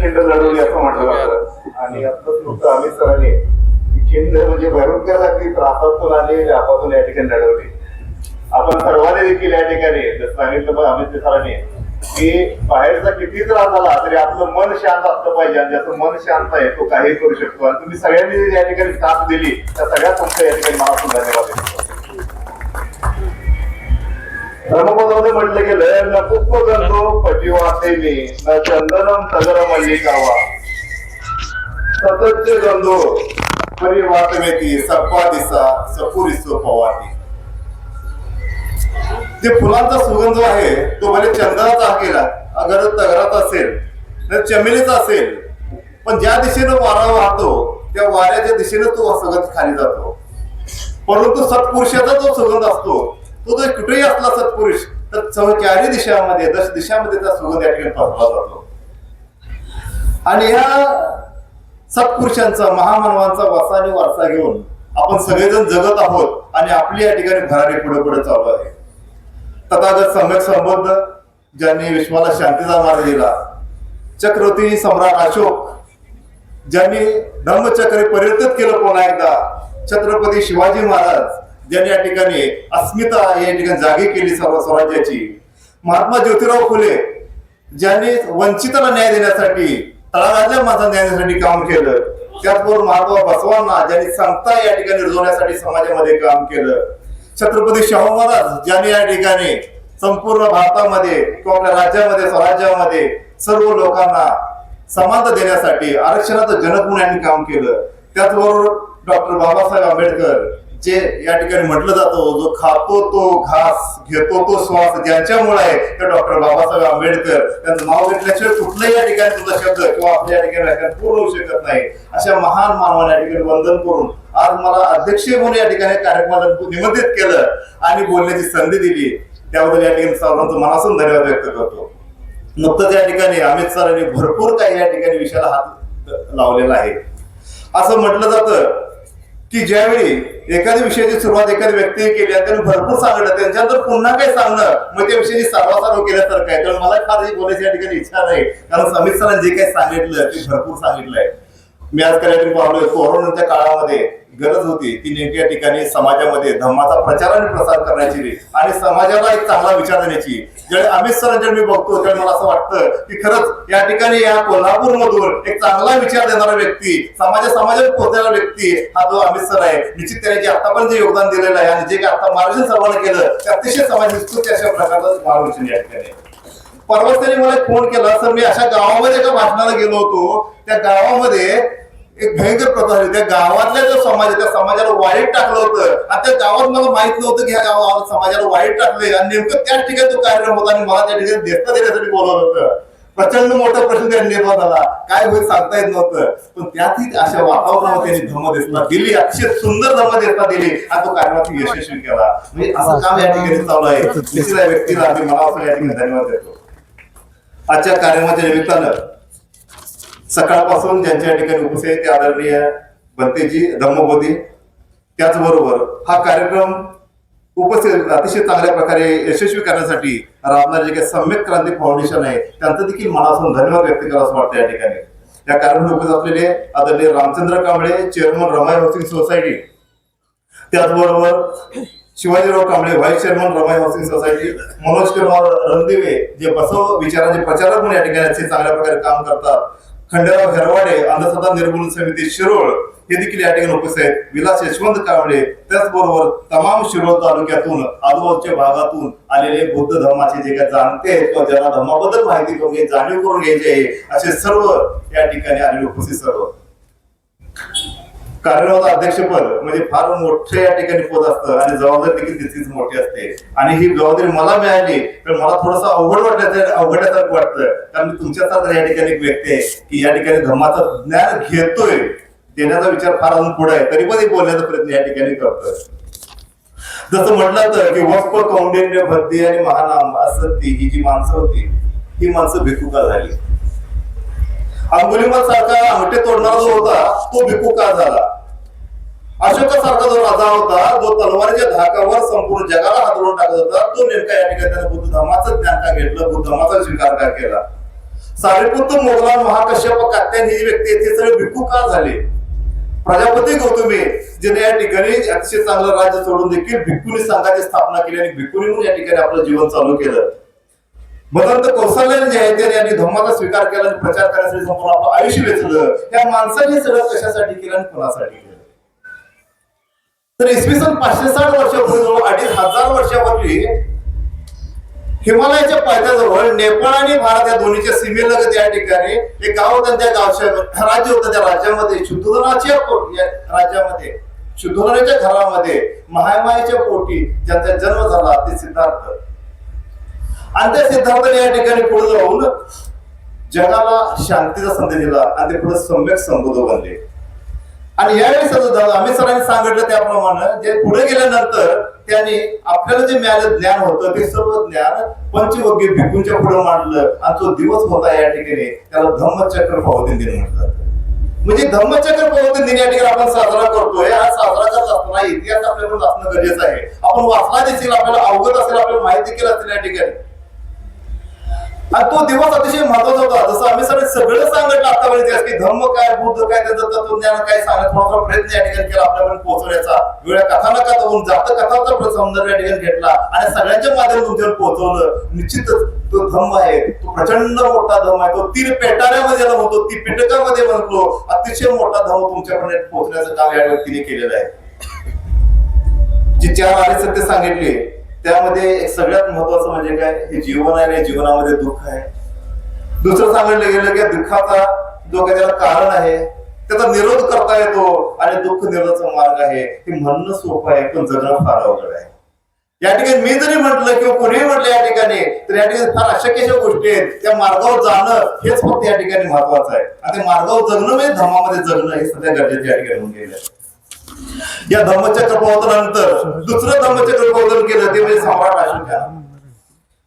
खिंड लढवली असं म्हटलं जातं. आणि आत्ताच नुकतं अमित सरांनी ही खिंड म्हणजे भयंकर अगदी त्रासातून आणि व्यापातून या ठिकाणी लढवली. आपण सर्वांनी देखील या ठिकाणी जसं सांगितलं पण अमित सरांनी की बाहेरचा किती त्रास झाला तरी आपलं मन शांत असलं पाहिजे. आणि ज्याचं मन शांत आहे तो काही करू शकतो. आणि तुम्ही सगळ्यांनी या ठिकाणी साथ दिली त्या सगळ्या तुमच्या या ठिकाणी मनापासून धन्यवाद देतो. धर्मपदामध्ये म्हटलं गेलं न पुष्प गंधो पटिवाते मी न चंदनम तगर मल्लिकावा सततचे गंधो परिवात मेती सप्पा दिसा सपुरिसो पवाती. जे फुलांचा सुगंध जो आहे तो भले चंदनाचा केला अगर तगराचा असेल तर चमेलीचा असेल पण ज्या दिशेनं वारा वाहतो त्या वाऱ्याच्या दिशेनं तो सुगंध खाली जातो. परंतु सत्पुरुषाचा जो सुगंध असतो. तो जर कुठेही असला सत्पुरुष तर चौचारी दिशामध्ये दश दिशामध्ये त्या सुगंध या ठिकाणी जातो आणि या सत्पुरुषांचा महामानवांचा वसा आणि वारसा घेऊन आपण सगळेजण जगत आहोत आणि आपली या ठिकाणी भरारी पुढे पुढे चालू आहे. तथागत सम्यक संबंध ज्यांनी विश्वाला शांतीचा मार्ग दिला चक्रवर्ती सम्राट अशोक ज्यांनी धम्मचक्र परिवर्तित केलं पुन्हा एकदा छत्रपती शिवाजी महाराज ज्यांनी या ठिकाणी अस्मिता या ठिकाणी जागी केली सर्व स्वराज्याची. महात्मा ज्योतिराव फुले ज्यांनी वंचिताला न्याय देण्यासाठी तळागाळल्या माझा न्याय देण्यासाठी काम केलं. त्याचबरोबर महात्मा बसवांना ज्यांनी संता या ठिकाणी रुजवण्यासाठी समाजामध्ये काम केलं. छत्रपती शाहू महाराज ज्यांनी या ठिकाणी संपूर्ण भारतामध्ये किंवा आपल्या राज्यामध्ये स्वराज्यामध्ये सर्व लोकांना समानता देण्यासाठी आरक्षणाचं जनक म्हणून यांनी काम केलं. त्याचबरोबर डॉक्टर बाबासाहेब आंबेडकर जे या ठिकाणी म्हटलं जातो जो खातो तो घास घेतो तो श्वास ज्यांच्यामुळे आहे तर डॉक्टर बाबासाहेब आंबेडकर त्यांचं नाव घेतल्याशिवाय कुठल्याही या ठिकाणी तुझा शब्द किंवा आपल्या या ठिकाणी व्याख्यान पूर्ण होऊ शकत नाही. अशा महान मानवाने या ठिकाणी वंदन करून आज मला अध्यक्ष म्हणून या ठिकाणी कार्यक्रमाला निमंत्रित केलं आणि बोलण्याची संधी दिली. त्याबद्दल या ठिकाणी सर्वांचं मनापासून धन्यवाद व्यक्त करतो. नुकतंच या ठिकाणी अमित सरांनी भरपूर काही या ठिकाणी विषयाला हात लावलेला आहे. असं म्हटलं जातं की ज्यावेळी एखाद्या विषयाची सुरुवात एखाद्या व्यक्तीने केली आणि त्यांनी भरपूर सांगितलं त्यांच्यानंतर पुन्हा काही सांगणं मग त्या विषयाची सर्वासार्व केल्यासारखं आहे. त्यामुळे मला फार बोलायची या ठिकाणी इच्छा नाही. कारण समित सरांनी जे काही सांगितलं ते भरपूर सांगितलंय. मी आज काहीतरी पाहलोय कोरोनाच्या काळामध्ये गरज होती ती नेमक्या ठिकाणी समाजामध्ये धम्माचा प्रचार आणि प्रसार करण्याची आणि समाजाला एक चांगला विचार देण्याची. ज्यावेळी अमित सरांच्या मी बघतो त्यावेळी मला असं वाटतं की खरंच या ठिकाणी या कोल्हापूर मधून एक चांगला विचार देणारा व्यक्ती समाजा समाजात पोहोचणारा व्यक्ती हा जो अमित सर आहे निश्चित त्याने जे आतापर्यंत जे योगदान दिलेलं आहे आणि जे काही आता मार्गदर्शन सर्वांना केलं ते अतिशय समाज विस्तृत अशा प्रकारचं मार्गदर्शन या ठिकाणी परवाच त्यांनी मला फोन केला तर मी अशा गावामध्ये एका भाषणाला गेलो होतो. त्या गावामध्ये एक भयंकर प्रकार आहे. त्या गावातल्या जो समाज आहे त्या समाजाला वाईट टाकलं होतं. आणि त्या गावात मला माहीत नव्हतं की ह्या गावाला समाजाला वाईट टाकलंय. आणि नेमकं त्याच ठिकाणी तो कार्यक्रम होता आणि मला त्या ठिकाणी देता देण्यासाठी बोलवलं होतं. प्रचंड मोठा प्रश्न त्यांनी निर्माण झाला. काय होईल सांगता येत नव्हतं. पण त्यातही अशा वातावरणामध्ये त्यांनी धर्म दिसला. दिली अतिशय सुंदर धर्मदेशना दिली आणि तो कार्यक्रम यशस्वी केला. म्हणजे असं काम या ठिकाणी चालू आहे. निश्चित या व्यक्तीला मला असं या ठिकाणी धन्यवाद देतो. आजच्या कार्यक्रमाच्या निमित्तानं सकाळपासून ज्यांच्या ठिकाणी उपस्थित ते आदरणीय भंतेजी धम्मबोधी. त्याचबरोबर हा कार्यक्रम उपस्थित अतिशय चांगल्या प्रकारे यशस्वी करण्यासाठी राबणारे जे काही सम्यक क्रांती फाउंडेशन आहे. त्यांचं देखील मनापासून धन्यवाद व्यक्त करावं असं वाटतं या ठिकाणी. या कार्यक्रमात उपस्थित असलेले आदरणीय Ramchandra Kamble chairman Ramai housing society. त्याचबरोबर Shivajirao Kamble vice chairman Ramai housing society. Manoj Kumar Randive जे बसव विचारांचे प्रचारक म्हणून या ठिकाणी चांगल्या प्रकारे काम करतात. खंडेराव हेरवाडे अंधश्रद्धा निर्मूलन समिती शिरोळ हे देखील या ठिकाणी उपस्थित आहेत. विलास यशवंत कांबळे त्याचबरोबर तमाम शिरोळ तालुक्यातून आजूबाजूच्या भागातून आलेले बौद्ध धर्माचे जे काही जाणते आहेत किंवा ज्यांना धर्माबद्दल माहिती करून घ्यायची जाणीव करून घ्यायची आहे असे सर्व या ठिकाणी आलेले उपस्थित सर्व. कार्यरत अध्यक्षपद म्हणजे फार मोठे या ठिकाणी पद असतं आणि जबाबदारी देखील तितकीच मोठी असते. आणि ही जबाबदारी मला मिळाली तर मला थोडंसं अवघड वाटलं अवघड्यासारखं वाटतं. कारण मी तुमच्यासारखं या ठिकाणी एक व्यक्ती आहे की या ठिकाणी धर्माचं ज्ञान घेतोय. देण्याचा विचार फार अजून पुढे आहे. तरी पण एक बोलण्याचा प्रयत्न या ठिकाणी करतोय. जसं म्हटलं तर की वस्प कौंडिन्य भद्दी आणि महानाम ती ही जी माणसं होती ही माणसं भिकुका झाली. अंगुलीमाल सारखा हटे तोडणारा जो होता तो भिकुका झाला? अशोकासारखा जो राजा होता जो तलवारीच्या धाकावर संपूर्ण जगाला हातरून टाकत होता तो नेमका या ठिकाणी त्याने बुद्ध धर्माचं ज्ञान का घेतलं? बुद्ध धर्माचा स्वीकार का केला? सारीपुत्र मोगलान महाकश्यप कात्यान ही व्यक्ती ते सगळे भिक्खू का झाले? प्रजापती गौतमी जिने या ठिकाणी अतिशय चांगलं राज्य सोडून देखील भिक्खुनी संघाची स्थापना केली आणि भिक्खुनी म्हणून या ठिकाणी आपलं जीवन चालू केलं. भगवंत कौशल्याने जे आहे त्याने यांनी स्वीकार केला आणि प्रचार करण्यासाठी संपूर्ण आपलं आयुष्य वेचलं. त्या माणसाने सगळं कशासाठी केलं आणि कोणासाठी केलं? तर इसवी सन पाचशे साठ वर्षापूर्वी जवळ अडीच हजार वर्षापूर्वी हिमालयाच्या पायथ्याजवळ नेपाळ आणि भारत या दोन्हीच्या सीमेलगत या ठिकाणी एक गाव होतं त्या गावच्या राज्य होतं. त्या राज्यामध्ये शुद्धोधनाच्या या राज्यामध्ये शुद्धोधनाच्या घरामध्ये महामायाच्या पोटी ज्यांचा जन्म झाला ते सिद्धार्थ. आणि त्या सिद्धार्थाने या ठिकाणी पुढे जाऊन जगाला शांतीचा संदेश दिला आणि ते पुढे सम्यक संबोध बनले. आणि यावेळी सुद्धा आम्ही सरांनी सांगितलं त्याप्रमाणे जे पुढे गेल्यानंतर त्यांनी आपल्याला जे मिळालं ज्ञान होतं ते सर्व ज्ञान पंचवग्गी भिकूंच्या पुढे मांडलं. आणि तो दिवस होता या ठिकाणी त्याला धम्मचक्र पावती दिन म्हटलं. म्हणजे धम्मचक्र पावती दिन या ठिकाणी आपण साजरा करतोय. हा साजरा करत असताना इतिहास आपल्याकडून असणं गरजेचं आहे. आपण वाचला देखील आपल्याला अवगत असेल आपल्याला माहिती केलं असेल या ठिकाणी. आणि तो दिवस अतिशय महत्त्वाचा होता. जसं आम्ही सगळे सगळं सांगितलं आतापर्यंत की धम्म काय बुद्ध काय त्याचं तत्वज्ञान काय सांगत थोडासा प्रयत्न या ठिकाणी केला आपल्यापर्यंत पोहोचवण्याचा. वेळा कथानकात होऊन जात कथाचा सौंदर्य या ठिकाणी घेतला आणि सगळ्यांच्या माध्यमातून तुमच्यावर पोहोचवलं. निश्चितच तो धम्म आहे. तो प्रचंड मोठा धम्म आहे. तो तीन पेटाऱ्यामध्ये म्हणतो ती पिटकामध्ये म्हणतो. अतिशय मोठा धम्म तुमच्यापर्यंत पोहोचण्याचं काम या व्यक्तीने केलेलं आहे. जी चार आले सत्य सांगितले. त्यामध्ये एक सगळ्यात महत्वाचं म्हणजे काय? हे जीवन आहे आणि जीवनामध्ये दुःख आहे. दुसरं सांगितलं गेलं की दुःखाचा जो काही त्याला कारण आहे त्याचा निरोध करता येतो आणि दुःख निरोधाचा मार्ग आहे. हे म्हणणं सोपं आहे पण जगणं फार अवघड आहे. या ठिकाणी मी जरी म्हटलं किंवा कोणीही म्हटलं या ठिकाणी तर या ठिकाणी फार अशक्यच्या गोष्टी आहेत. त्या मार्गावर जाणं हेच फक्त या ठिकाणी महत्वाचं आहे. आणि ते मार्गावर जगणं म्हणजे धर्मामध्ये जगणं हे सध्या गरजेचं या ठिकाणी होऊन गेलं आहे या धम्मचक्र प्रवर्तनानंतर दुसरं धम्मचक्र प्रवर्तन केलं ते म्हणजे सम्राट अशोक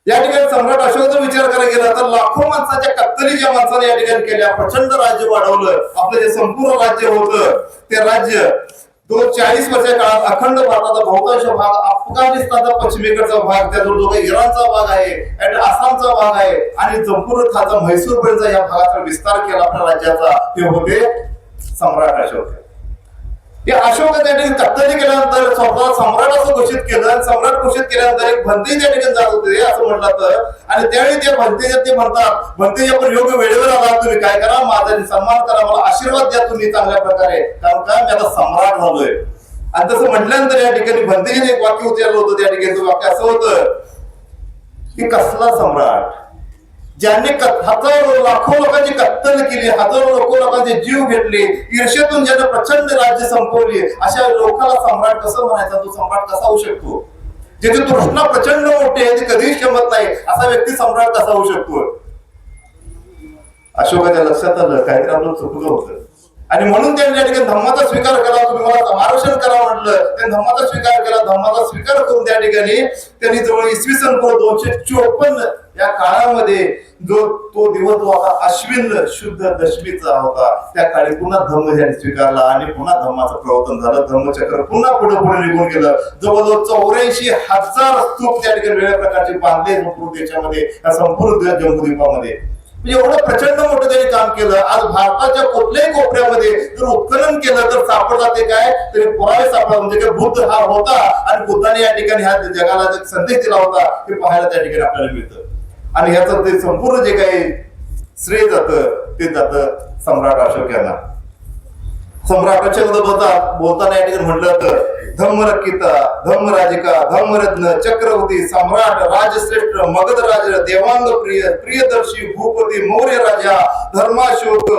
या ठिकाणी सम्राट अशोक जर विचार करायला गेला तर लाखो माणसाच्या कत्तली ज्या माणसाने या ठिकाणी केल्या प्रचंड राज्य वाढवलं आपलं जे संपूर्ण राज्य होतं ते राज्य दोन चाळीस वर्षाच्या काळात अखंड भारताचा बहुतांश भाग अफगाणिस्तानचा पश्चिमेकडचा भाग त्याजवळ जो काही इराणचा भाग आहे आणि आसामचा भाग आहे आणि संपूर्ण खाचा म्हैसूर पर्यंत या भागाचा विस्तार केला आपल्या राज्याचा ते होते सम्राट अशोक. या अशोक त्या ठिकाणी कत्तली केल्यानंतर स्वतः सम्राट असं घोषित केलं सम्राट घोषित केल्यानंतर एक भंती त्या ठिकाणी जात होते असं म्हटलं तर. आणि त्यावेळी ते भंतीच्या ते म्हणतात भंती आपण योग्य वेळेवर आला तुम्ही काय करा? माझा सन्मान करा मला आशीर्वाद द्या तुम्ही चांगल्या प्रकारे. कारण का? मी आता सम्राट झालोय. आणि तसं म्हटल्यानंतर या ठिकाणी भंतीने एक वाक्य उच्चारलं होतं त्या ठिकाणी वाक्य असं होतं की कसला सम्राट? ज्यांनी हजारो लाखो लोकांची कत्तल केली हजारो लोक लोकांचे जीव घेतले ईर्षेतून ज्यांना प्रचंड राज्य संपवले अशा लोकांना सम्राट कसं म्हणायचा? तो सम्राट कसा होऊ शकतो? ज्याची तृष्णा प्रचंड मोठी आहे कधीही कधीच क्षमत नाही असा व्यक्ती सम्राट कसा होऊ शकतो? अशोकाच्या लक्षात आलं काहीतरी आपलं चुकलं होतं. आणि म्हणून त्यांनी या ठिकाणी धम्माचा स्वीकार केला. तुम्ही मला समारोषण करा म्हटलं. त्यांनी धम्माचा स्वीकार केला. धम्माचा स्वीकार करून त्या ठिकाणी त्यांनी जवळ इसवी सन पूर्व दोनशे चोपन्न या काळामध्ये जो तो दिवस जो होता अश्विन शुद्ध दशमीचा होता त्या काळी पुन्हा धम्म ज्यांनी स्वीकारला आणि पुन्हा धम्माचं प्रवर्तन झालं. धम्मचक्र पुन्हा पुढे पुढे निघून गेलं. जवळजवळ चौऱ्याऐंशी हजार स्तूप त्या ठिकाणी वेगळ्या प्रकारचे बांधले संपूर्ण देशामध्ये या संपूर्ण जम्मूद्वीपामध्ये म्हणजे एवढं प्रचंड मोठं त्यांनी काम केलं. आज भारताच्या कुठल्याही कोपऱ्यामध्ये जर उत्खनन केलं तर सापडतात ते काय? तरी पुरावे सापडा. म्हणजे काय बुद्ध हा होता आणि बुद्धाने या ठिकाणी ह्या जगाला संदेश दिला होता ते पाहायला त्या ठिकाणी आपल्याला मिळतं. आणि ह्याचं ते संपूर्ण जे काही श्रेय जातं ते जातं सम्राट अशोक यांना. सम्राटाच्या बोलता बोलताना या ठिकाणी म्हटलं तर धम्मरक्षिता धम्मराजिका धम्मरत्न चक्रवर्ती सम्राट राजश्रेष्ठ मगध राज देवांग प्रिय प्रियदर्शी भूपती मौर्य राजा धर्माशोक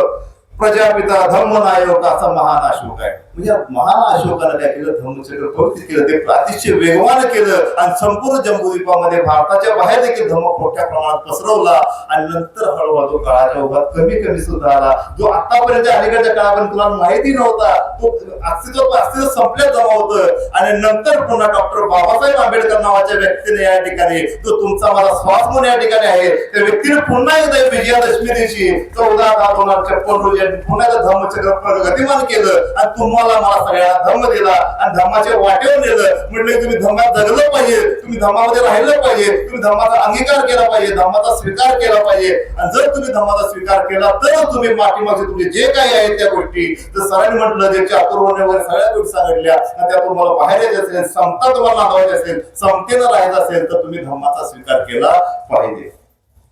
प्रजापिता धम्मनायक असा महान अशोक आहे. म्हणजे या महान अशोकानं काय केलं? धम्मचक्र प्रवृत्त केलं? ते अतिशय वेगवान केलं. आणि संपूर्ण जम्बूद्वीपामध्ये भारताच्या बाहेर देखील धम्म मोठ्या प्रमाणात पसरवला. आणि नंतर हळूहळू तो काळाच्या ओघात कमी कमी सुद्धा आला. जो आतापर्यंत अलीकडच्या काळापर्यंत तुला माहिती नव्हता तो अस्तित्व अस्तित्व संपल्या जमा होतं आणि नंतर पुन्हा डॉक्टर बाबासाहेब आंबेडकर नावाच्या व्यक्तीने या ठिकाणी तो तुमचा माझा श्वास म्हणून या ठिकाणी आहे त्या व्यक्तीने पुन्हा एकदा विजयादशमी दिवशी चौदा दहा दोन हजार छप्पन रोजी पुन्हा एकदा धम्मचक्र गतिमान केलं. आणि तुम्हाला मला मला सगळ्यांना धम्म दिला आणि धम्माच्या वाटेवर नेलं. म्हटलं तुम्ही धम्मात जगलं पाहिजे. तुम्ही धम्मामध्ये राहिलं पाहिजे. तुम्ही धम्माचा अंगीकार केला पाहिजे. धम्माचा स्वीकार केला पाहिजे. आणि जर तुम्ही धम्माचा स्वीकार केला तर तुम्ही पाठीमागचे तुमचे जे काही आहेत त्या गोष्टी तर सरांनी म्हटलं ज्याच्या अथर्वणे वगैरे सगळ्या गोष्टी सांगितल्या आणि त्यातून तुम्हाला बाहेर यायचे असेल समता तुम्हाला नांदवायची असेल समतेनं राहायचं असेल तर तुम्ही धम्माचा स्वीकार केला पाहिजे.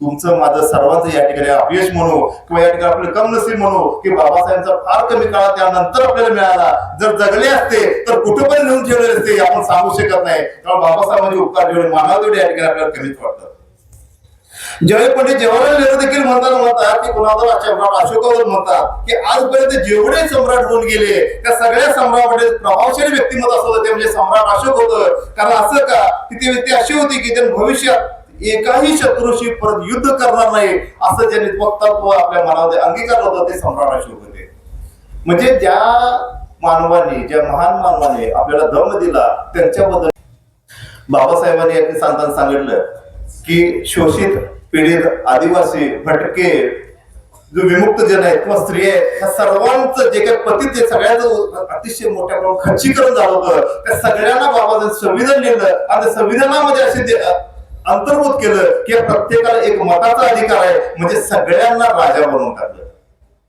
तुमचं माझं सर्वांचं या ठिकाणी अपयश म्हणू किंवा या ठिकाणी आपलं कम नसीब म्हणू की बाबासाहेबांचा फार कमी काळ त्यानंतर आपल्याला मिळाला. जर जगले असते तर कुठेपर्यंत नेऊन ठेवले असते आपण सांगू शकत नाही. कारण बाबासाहेबांचे उपकार जेवढे मानावे तेवढे या ठिकाणी आपल्याला कमीच वाटतात ज्यावेळी पंडित जवाहरलाल नेहरू देखील म्हणताना म्हणतात की कुणाला सम्राट अशोकावर म्हणतात की आजपर्यंत जेवढे सम्राट होऊन गेले त्या सगळ्या सम्राटमध्ये प्रभावशाली व्यक्तिमत्व असं होतं ते म्हणजे सम्राट अशोक होतं. कारण असं का की ते व्यक्ती अशी होती की त्यांनी भविष्यात एकाही शत्रूशी परत युद्ध करणार नाही असं ज्यांनी वक्तत्व आपल्या मनामध्ये अंगीकारलं होतं ते सम्राट अशोक होते. म्हणजे ज्या मानवाने ज्या महान मानवाने आपल्याला दम दिला त्यांच्याबद्दल बाबासाहेबांनी यांनी सांगताना सांगितलं की शोषित पीडित आदिवासी भटके जो विमुक्त जन आहेत किंवा स्त्री आहेत ह्या सर्वांचं जे काही पतीत ते सगळ्यांचं अतिशय मोठ्या प्रमाणात खच्चीकरण झालं होतं. त्या सगळ्यांना बाबाचं संविधान लिहिलं आणि संविधानामध्ये असे अंतर्भूत केलं की प्रत्येकाला एक मताचा अधिकार आहे म्हणजे सगळ्यांना राजा बनवून टाकलं.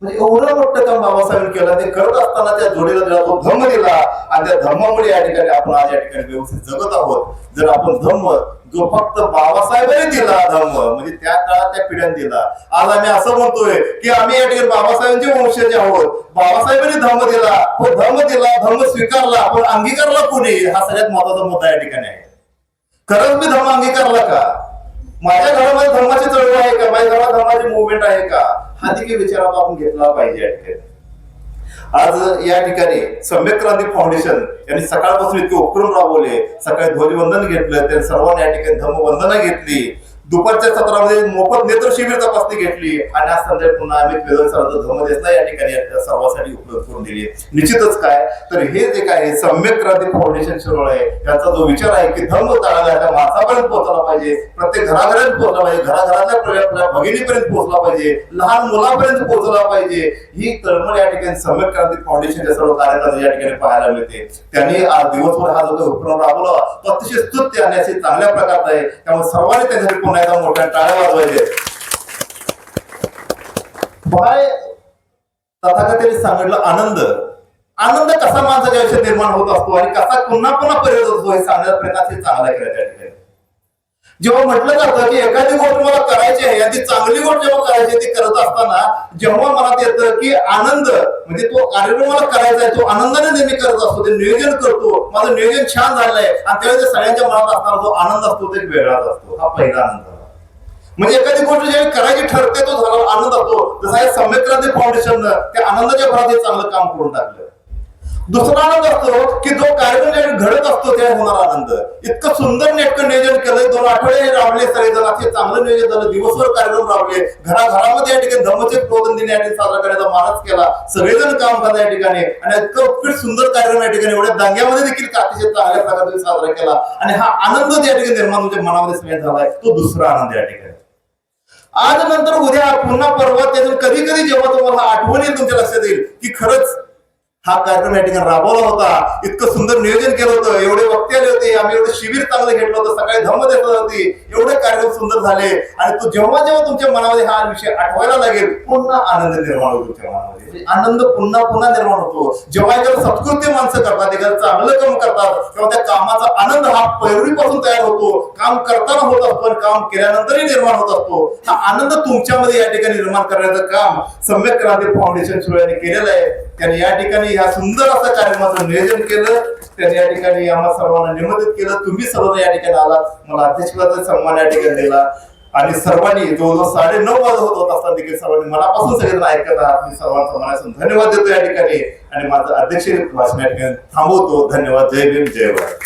म्हणजे एवढं मोठं काम बाबासाहेबांनी केलं ते करत असताना त्या जोडीला दिला तो धम्म दिला आणि त्या धम्मामुळे या ठिकाणी आपण आज या ठिकाणी व्यवस्थित जगत आहोत. जर आपण धम्म जो फक्त बाबासाहेबांनी दिला धम्म म्हणजे त्या काळात त्या पिढ्याने दिला. आज आम्ही असं म्हणतोय की आम्ही या ठिकाणी बाबासाहेबांचे वंशज आहोत. बाबासाहेबांनी धम्म दिला हो धम्म दिला धम्म स्वीकारला पण अंगीकारला कोणी? हा सगळ्यात महत्त्वाचा मुद्दा या ठिकाणी आहे. खरंच मी धर्म अंगीकारला का? माझ्या घरामध्ये धर्माची चळवळ आहे का? माझ्या घरात धर्माची मुवमेंट आहे का? हा देखील विचार आपण घेतला पाहिजे आज या ठिकाणी सम्यक क्रांती फाउंडेशन यांनी सकाळपासून इतके उपक्रम राबवले. सकाळी ध्वजवंदन घेतलं त्यांनी सर्वांनी या ठिकाणी धर्मवंदना घेतली. दुपारच्या सत्रामध्ये मोफत नेत्र शिबिर तपासणी घेतली. आणि आज संध्याकाळी पुन्हा आम्ही वेदन सरांचा या ठिकाणी सर्वांसाठी उपलब्ध करून दिली निश्चितच काय? तर हे जे काय सम्यक क्रांती फाउंडेशन शिरोळ आहे याचा जो विचार आहे की धर्म तळाला माणसापर्यंत पोहोचला पाहिजे प्रत्येक घराघरात पोहोचला पाहिजे घराघरातल्या भगिनीपर्यंत पोहोचला पाहिजे लहान मुलापर्यंत पोहोचला पाहिजे. ही तळमळ या ठिकाणी सम्यक क्रांती फाउंडेशनच्या सर्व कार्यक्रम या ठिकाणी पाहायला मिळते. त्यांनी आज दिवसभर हा जो उपक्रम राबवला अतिशय स्तुत्य आणि असे चांगल्या प्रकारचा आहे. त्यामुळे सर्वांनी त्यांच्यासाठी पुन्हा एकदा मोठ्या टाळ्या वाजवायचे बाय तथागतांनी सांगितलं आनंद. आनंद कसा माणसाच्या आयुष्यात निर्माण होत असतो आणि कसा पुन्हा पुन्हा परिवर्तन होतो हे सांगण्याचा प्रयत्न चांगला केला त्या ठिकाणी. जेव्हा म्हटलं जातं की एखादी गोष्ट मला करायची आहे आणि ती चांगली गोष्ट जेव्हा करायची ती करत असताना जेव्हा मनात येतं की आनंद म्हणजे तो कार्यक्रम मला करायचा आहे तो आनंदाने नेहमी करत असतो ते नियोजन करतो माझं नियोजन छान झालंय आणि त्यावेळेस सगळ्यांच्या मनात असणारा जो आनंद असतो ते वेगळाच असतो हा पहिला आनंद. म्हणजे एखादी गोष्ट ज्यावेळी करायची ठरते तो झाला आनंद असतो. जसा या सम्यक फाउंडेशननं त्या आनंदाच्या भरात हे चांगलं काम करून टाकलं. दुसरा आनंद असतो की जो कार्यक्रम घडत असतो त्या होणार आनंद इतकं सुंदर नेटकं नियोजन केलं दोन आठवडे राबले सगळेजण असे चांगलं नियोजन झालं. दिवसभर कार्यक्रम राबले. घराघरामध्ये या ठिकाणी धमचे प्रबोधन दिन या ठिकाणी साजरा करण्याचा मानस केला. सगळेजण काम करतात या ठिकाणी. आणि इतकं उत्कृष्ट सुंदर कार्यक्रम या ठिकाणी एवढ्या दांग्यामध्ये देखील अतिशय चांगल्या प्रकारे साजरा केला. आणि हा आनंद या ठिकाणी निर्माण म्हणजे मनामध्ये सगळ्यात झालाय तो दुसरा आनंद या ठिकाणी. आज नंतर उद्या पुन्हा परवा त्यातून कधी कधी जेव्हा तुम्हाला आठवण येईल तुमच्या लक्षात येईल की खरंच हा कार्यक्रम या ठिकाणी राबवला होता. इतकं सुंदर नियोजन केलं होतं. एवढे वक्ते आले होते. आम्ही एवढं शिबिर चांगलं घेतलं होतं. सकाळी धम्म देत होती. एवढे कार्यक्रम सुंदर झाले. आणि तो जेव्हा जेव्हा तुमच्या मनामध्ये हा विषय आठवायला लागेल पुन्हा आनंद निर्माण होतो तुमच्या मनामध्ये. म्हणजे आनंद पुन्हा पुन्हा निर्माण होतो. जेव्हा एखादं सत्कृत्य माणसं करतात एखादं चांगलं काम करतात तेव्हा त्या कामाचा आनंद हा पैरवीपासून तयार होतो. काम करताना होत असतो आणि काम केल्यानंतरही निर्माण होत असतो. हा आनंद तुमच्यामध्ये या ठिकाणी निर्माण करण्याचं काम सम्यक क्रांती फाउंडेशन सुरुवातीने केलेलं आहे. त्यांनी या ठिकाणी ह्या सुंदर असं कार्यक्रमाचं नियोजन केलं. त्यांनी या ठिकाणी आम्हाला सर्वांना निमंत्रित केलं. तुम्ही सर्व या ठिकाणी आलात. मला अध्यक्षपदाचा सन्मान या ठिकाणी दिला. आणि सर्वांनी जवळजवळ साडे नऊ वाजत होत होत असताना देखील सर्वांनी मनापासून सगळ्यांना ऐकत आहात. मी सर्वांचा मनापासून धन्यवाद देतो या ठिकाणी. आणि माझं अध्यक्ष भाषण या ठिकाणी थांबवतो. धन्यवाद. जय भीम. जय भारत.